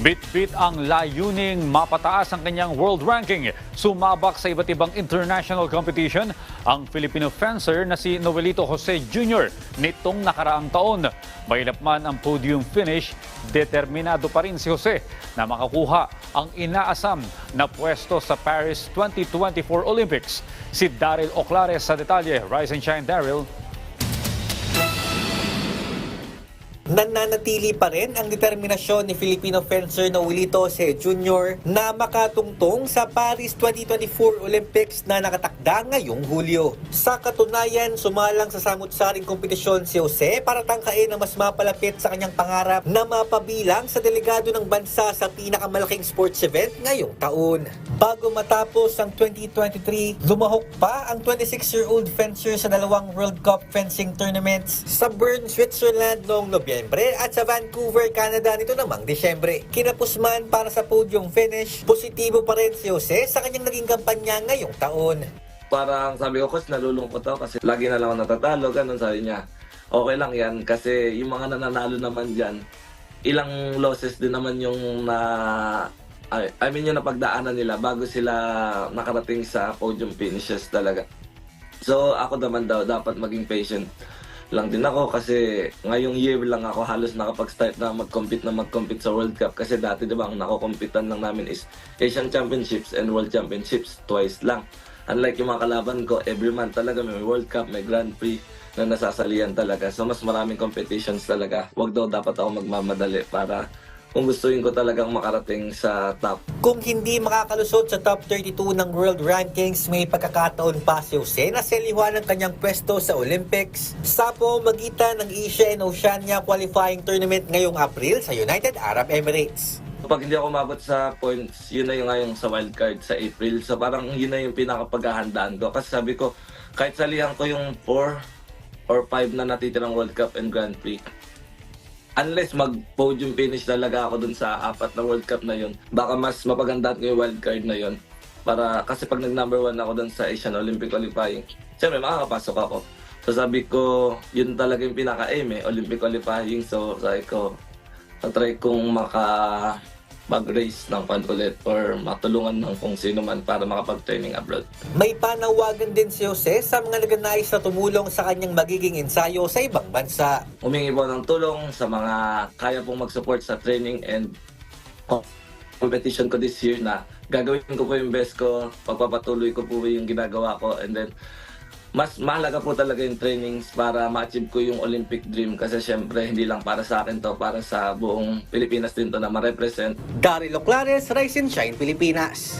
Bit-bit ang layuning mapataas ang kanyang world ranking. Sumabak sa iba't ibang international competition ang Filipino fencer na si Noelito Jose Jr. nitong nakaraang taon. Mailap man ang podium finish, determinado pa rin si Jose na makakuha ang inaasam na pwesto sa Paris 2024 Olympics. Si Daryl Oclares sa detalye. Rise and shine, Daryl. Nananatili pa rin ang determinasyon ni Filipino fencer Noelito C. Jr. na makatungtong sa Paris 2024 Olympics na nakatakda ngayong Hulyo. Sa katunayan, sumalang sa samut-saring kompetisyon si Jose para tangkain ang mas mapalapit sa kanyang pangarap na mapabilang sa delegado ng bansa sa pinakamalaking sports event ngayong taon. Bago matapos ang 2023, lumahok pa ang 26-year-old fencer sa dalawang World Cup fencing tournaments sa Bern, Switzerland noong Nobyembre at sa Vancouver, Canada nito namang Desyembre. Kinapos man para sa podium finish, positibo pa rin si Jose sa kanyang naging kampanya ngayong taon. Parang sabi ko, coach, nalulungkot ako kasi lagi na lang ako natatalo, ganun sabi niya. Okay lang yan kasi yung mga nananalo naman dyan, ilang losses din naman yung na I mean yung napagdaanan nila bago sila nakarating sa podium finishes talaga. So ako naman daw dapat maging patient lang din ako kasi ngayong year lang ako halos nakapag-start na mag-compete na mag-compete sa World Cup kasi dati diba ang nakokompitan lang namin is Asian Championships and World Championships twice lang. Unlike yung mga kalaban ko, every month talaga may World Cup, may Grand Prix na nasasalian talaga. So mas maraming competitions talaga. Huwag daw dapat ako magmamadali para kung gustuin ko talagang makarating sa top. Kung hindi makakalusot sa top 32 ng world rankings, may pagkakataon pa si Jose na selihuan ng kanyang pwesto sa Olympics sa magitan ng Asia and Oceania qualifying tournament ngayong April sa United Arab Emirates. Kapag hindi ako umabot sa points, yun na yung ngayong sa wildcard sa April. So parang yun na yung pinakapaghahandaan ko. Kasi sabi ko, kahit salihan ko yung 4 or 5 na natitirang World Cup and Grand Prix, unless mag-podium finish talaga ako dun sa apat na World Cup na yun, baka mas mapagandaan ko yung wildcard na yun. Para, kasi pag nag-number 1 ako dun sa Asian Olympic qualifying, siyempre makakapasok ako. So sabi ko, yun talaga yung pinaka-aim eh, Olympic qualifying. So sabi ko, try kong maka mag-race ng pan ulit or matulungan ng kung sino man para makapag-training abroad. May panawagan din si Jose sa mga naganais na tumulong sa kanyang magiging ensayo sa ibang bansa. Humingi po ng tulong sa mga kaya pong mag-support sa training and competition ko this year na gagawin ko po yung best ko, pagpapatuloy ko po yung ginagawa ko and then mas mahalaga po talaga yung trainings para ma-achieve ko yung Olympic dream kasi syempre hindi lang para sa akin to, para sa buong Pilipinas din to na ma-represent Daryl Oclares, Rise and Shine, Pilipinas.